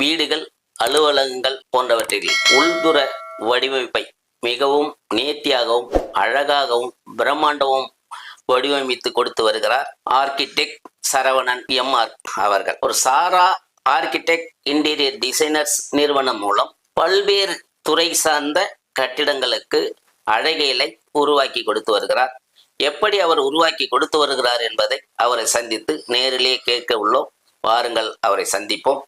வீடுகள் அலுவலகங்கள் போன்றவற்றில் உள்துற வடிவமைப்பை மிகவும் நேர்த்தியாகவும் அழகாகவும் பிரம்மாண்டமும் வடிவமைத்து கொடுத்து வருகிறார் ஆர்கிடெக்ட் சரவணன் எம்ஆர் அவர்கள். ஒரு சாரா ஆர்கிடெக்ட் இன்டீரியர் டிசைனர்ஸ் நிறுவனம் மூலம் பல்வேறு துறை சார்ந்த கட்டிடங்களுக்கு அழகியலை உருவாக்கி கொடுத்து வருகிறார். எப்படி அவர் உருவாக்கி கொடுத்து வருகிறார் என்பதை அவரை சந்தித்து நேரிலே கேட்க உள்ளோம். வாருங்கள் அவரை சந்திப்போம்.